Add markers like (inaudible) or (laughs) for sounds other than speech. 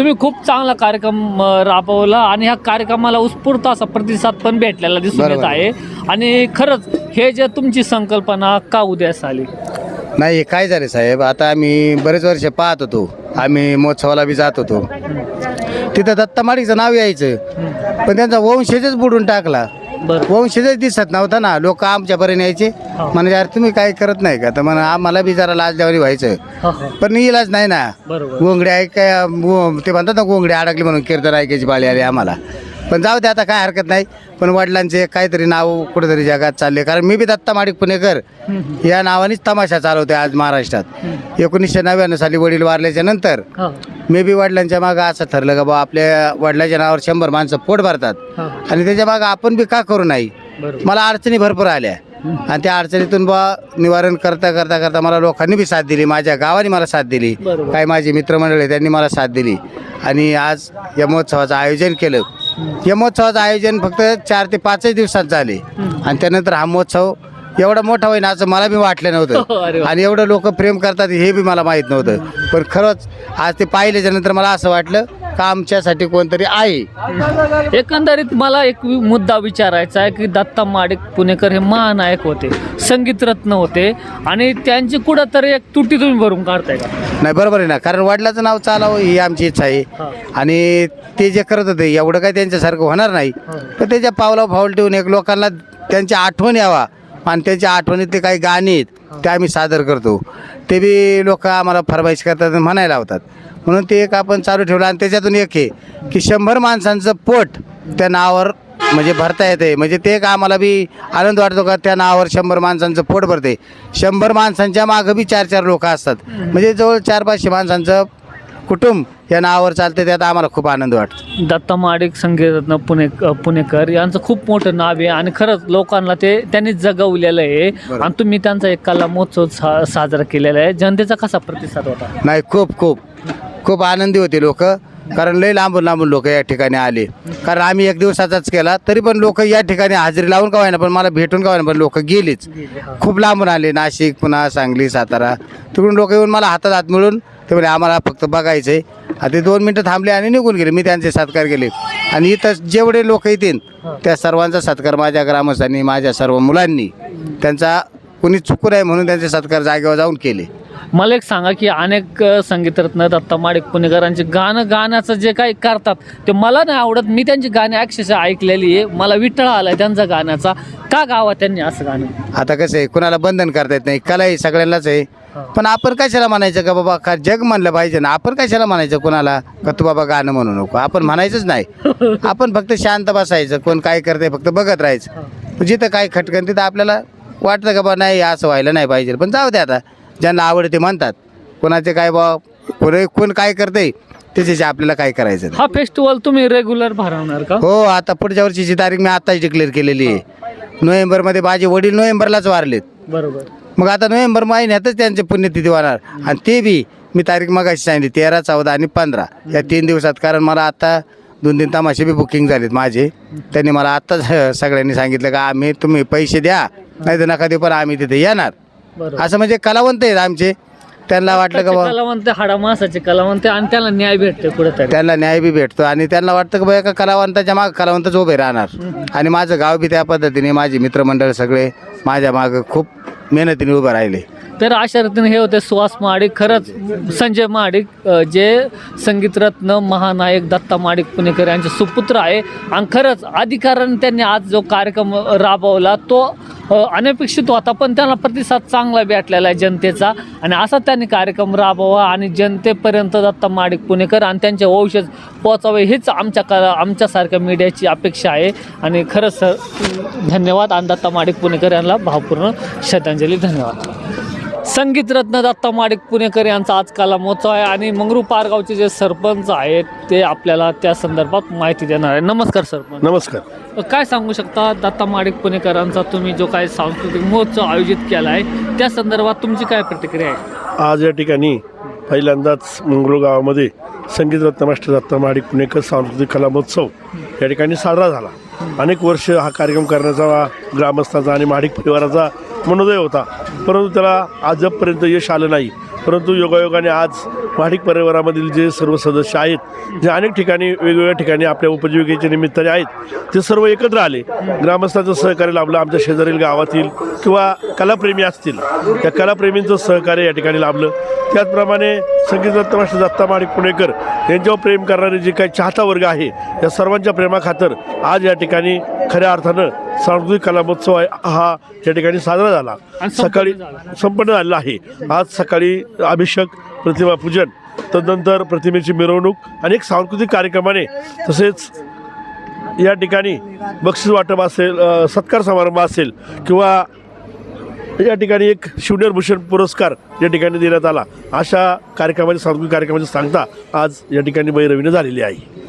तुम्ही खूप चांगला कार्यक्रम राबवला आणि ह्या कार्यक्रमाला उत्स्फूर्त असा प्रतिसाद पण भेटलेला दिसून येत. आहे. आणि खरंच हे जे तुमची संकल्पना का उद्यास आली? नाही हे काय झाले साहेब? आता आम्ही बरेच वर्ष पाहत होतो. आम्ही महोत्सवाला बी जात होतो. तिथं दत्ता माडिकचं नाव यायचं. पण त्यांचा वंशजच बुडून टाकला. बरं. वंशजच दिसत नव्हता ना. लोक आमच्यापर्यंत यायचे. म्हणजे यार तुम्ही काय करत नाही का? तर म्हणा आम्हाला बी जरा लाजल्यावानी व्हायचं हा हा. पण इलाज नाही ना. बरोबर. गोंगडे ऐकाय ते म्हणतात ना गोंगडे अडकले म्हणून कीर्तन ऐकायची पाळी आली आम्हाला. पण जाऊ दे आता काय हरकत नाही. पण वडिलांचे काहीतरी नाव कुठेतरी जगात चालले. कारण मी बी दत्ता माडिक पुणेकर. या नावानेच तमाशा चालवते आज महाराष्ट्रात. एकोणीसशे नव्याण्णव साली वडील वारल्याच्या नंतर हा. मी बी वडिलांच्या मागं असं ठरलं का बा आपल्या वडिलांच्या नावावर शंभर माणसं पोट भरतात. हा. आणि त्याच्या मागं आपण बी का करू नाही? मला अडचणी भरपूर आल्या. आणि त्या अडचणीतून बा निवारण करता करता करता मला लोकांनी बी साथ दिली माझ्या गावाने मला साथ दिली. काही माझे मित्रमंडळी त्यांनी मला साथ दिली. आणि आज या महोत्सवाचं आयोजन केलं. या महोत्सवाचं आयोजन फक्त चार ते पाचच दिवसात झाले. आणि त्यानंतर हा महोत्सव एवढा मोठा होईना असं मला बी वाटलं नव्हतं. (laughs) आणि एवढं लोक प्रेम करतात हे बी मला माहीत नव्हतं. पण खरंच आज ते पाहिल्याच्या नंतर मला असं वाटलं का आमच्यासाठी कोणतरी आहे? एकंदरीत मला एक वि- मुद्दा विचारायचा आहे की दत्ता माडिक पुणेकर हे महानायक होते संगीतरत्न होते आणि त्यांची कुठंतरी एक तुटी तुम्ही भरून काढताय का? नाही बरोबर आहे ना. कारण वडिलाचं नाव चालावं ही आमची इच्छा आहे. हा. आणि ते जे करत होते एवढं काही त्यांच्यासारखं होणार नाही. पण त्याच्या पावला फाऊल ठेवून एक लोकांना त्यांची आठवण यावा. आणि त्यांच्या आठवणीतले काही गाणी आहेत ते आम्ही सादर करतो. ते बी लोक आम्हाला फरमाईश करतात आणि म्हणायला लावतात. म्हणून ते एक आपण चालू ठेवलं आणि त्याच्यातून एक आहे की शंभर माणसांचं पोट त्या नावावर म्हणजे भरता येते. म्हणजे ते एक आम्हाला बी आनंद वाटतो का त्या नावावर शंभर माणसांचं पोट भरते. शंभर माणसांच्या मागं बी चार चार लोक असतात. म्हणजे जवळ चार पाचशे माणसांचं कुटुंब या नावावर चालते त्यात आम्हाला खूप आनंद वाटतो. दत्ता माडिक संगीतरत्न पुणे पुणेकर यांचं खूप मोठं नाव आहे आणि खरंच लोकांना ते त्यांनी जगवलेलं आहे. आणि तुम्ही त्यांचा एक कला महोत्सव सा साजरा केलेला आहे. जनतेचा कसा प्रतिसाद होता? नाही खूप खूप. खूप आनंदी होते लोक. कारण लय लांबून लांबून लोक या ठिकाणी आले. कारण आम्ही एक दिवसाचाच केला तरी पण लोक या ठिकाणी हजेरी लावून का व्हायना पण मला भेटून का व्हायना पण लोक गेलीच. खूप लांबून आले नाशिक पुन्हा सांगली सातारा. तिकडून लोक येऊन मला हातात हात मिळून ते म्हणे आम्हाला फक्त बघायचं आहे ते दोन मिनटं थांबले आणि निघून गेले मी त्यांचे सत्कार केले. आणि इथं जेवढे लोक येतील त्या सर्वांचा सत्कार माझ्या ग्रामस्थांनी माझ्या सर्व मुलांनी. त्यांचा कुणी चुकू नये म्हणून त्यांचे सत्कार जागेवर जाऊन केले. मला एक सांगा की अनेक संगीतरत्न दत्ता माडिक पुणेकरांचे गाणं गाण्याचं जे काही करतात ते मला नाही आवडत. मी त्यांची गाणी अक्षरशः ऐकलेली आहे. मला विठ्ठळा आलाय त्यांचा गाण्याचा. का गावा त्यांनी असं गाणं? आता कसं आहे कुणाला बंधन करता येत नाही. कला ही सगळ्यांनाच आहे. पण आपण कशाला म्हणायचं का बाबा का जग म्हणलं पाहिजे ना? आपण कशाला म्हणायचं कोणाला का तू बाबा गाणं म्हणू नको? आपण म्हणायचंच नाही. (laughs) आपण फक्त शांत बसायचं. कोण काय करते फक्त बघत राहायचं. जिथं काय खटकन तिथं आपल्याला वाटतं का बा नाही असं व्हायला नाही पाहिजे. पण जाऊ दे आता. ज्यांना आवडते म्हणतात. कोणाचे काय बा कोणी कोण काय करते त्याच्याशी आपल्याला काय करायचं नाही. हा फेस्टिवल तुम्ही रेग्युलर भरवणार का? हो आता पुढच्या वर्षीची तारीख मी आत्ताच डिक्लेअर केलेली आहे. नोव्हेंबरमध्ये माझे वडील नोव्हेंबरलाच वारलेत. बरोबर. मग आता नोव्हेंबर महिन्यातच त्यांचे पुण्यतिथी होणार आणि ते बी मी तारीख मगाशी सांगितली तेरा चौदा आणि पंधरा. या तीन दिवसात कारण मला आता दोन तीन तमाशे बी बुकिंग झालेत माझे. त्यांनी मला आत्ताच (laughs) सगळ्यांनी सांगितलं का आम्ही तुम्ही पैसे द्या नाही तर नका देऊ पण आम्ही तिथे येणार. बरोबर. असं म्हणजे कलावंत आहेत आमचे. त्यांना वाटलं का बा कलावंत हाडा मासाचे कलावंत आणि त्याला न्याय भेटते कुठेतरी. त्यांना न्याय बी भेटतो आणि त्यांना वाटतं की बा एका कलावंताच्या मागं कलावंतच उभे राहणार. आणि माझं गाव बी त्या पद्धतीने माझे मित्रमंडळ सगळे माझ्या मागं खूप मेहनतीने उभं राहिले. तर अशा रीतीने हे होते सुहास महाडिक खरंच संजय महाडिक जे संगीतरत्न महानायक दत्ता माडिक पुणेकर यांचे सुपुत्र आहे. आणि खरंच अधिकाऱ्याने त्यांनी आज जो कार्यक्रम राबवला तो अनपेक्षित होता पण त्यांना प्रतिसाद चांगला भेटलेला आहे जनतेचा. आणि असा त्यांनी कार्यक्रम राबवा आणि जनतेपर्यंत दत्ता माडिक पुणेकर आणि त्यांचे वंशज पोहोचावे हीच आमच्या कला आमच्यासारख्या मीडियाची अपेक्षा आहे. आणि खरंच धन्यवाद. आणि दत्ता माडिक पुणेकर यांना भावपूर्ण श्रद्धांजली. धन्यवाद. संगीतरत्न दत्ता माडिक पुणेकर यांचा आज कला महोत्सव आहे आणि मंगरू पारगावचे जे सरपंच आहेत ते आपल्याला त्या संदर्भात माहिती देणार आहे नमस्कार सरपंच. नमस्कार. काय सांगू शकता दत्ता माडिक पुणेकरांचा तुम्ही जो काही सांस्कृतिक महोत्सव आयोजित केला आहे त्या संदर्भात तुमची काय प्रतिक्रिया आहे? आज या ठिकाणी पहिल्यांदाच मंगरूळ गावामध्ये संगीतरत्न मास्टर दत्ता माडिक पुणेकर सांस्कृतिक कला महोत्सव या ठिकाणी साजरा झाला. अनेक वर्ष हा कार्यक्रम करण्याचा ग्रामस्थांचा आणि माडिक परिवाराचा मनोदय होता. परंतु त्याला आजपर्यंत यश आलं नाही. परंतु योगायोगाने आज महाडिक परिवारामधील जे सर्व सदस्य आहेत जे अनेक ठिकाणी वेगवेगळ्या ठिकाणी आपल्या उपजीविकेच्या निमित्ताने आहेत ते सर्व एकत्र आले. ग्रामस्थांचं सहकार्य लाभलं आमच्या शेजारील गावातील किंवा कलाप्रेमी असतील त्या कलाप्रेमींचं सहकार्य या ठिकाणी लाभलं. त्याचप्रमाणे संगीत मास्टर दत्ता माणिक पुणेकर यांच्यावर प्रेम करणारे जे काही चाहता वर्ग आहे या सर्वांच्या प्रेमाखातर आज या ठिकाणी खऱ्या अर्थानं सांस्कृतिक कला महोत्सव आहे. हा या ठिकाणी साजरा झाला. सकाळी. संपन्न झालेला आहे. आज सकाळी अभिषेक प्रतिमा पूजन तदनंतर प्रतिमेची मिरवणूक अनेक सांस्कृतिक कार्यक्रमाने तसेच या ठिकाणी बक्षीस वाटप असेल सत्कार समारंभ असेल किंवा या ठिकाणी एक शिवनेरभूषण पुरस्कार या ठिकाणी देण्यात आला. अशा कार्यक्रमाची सांस्कृतिक कार्यक्रमाची सांगता आज या ठिकाणी भैरवीनं झालेली आहे.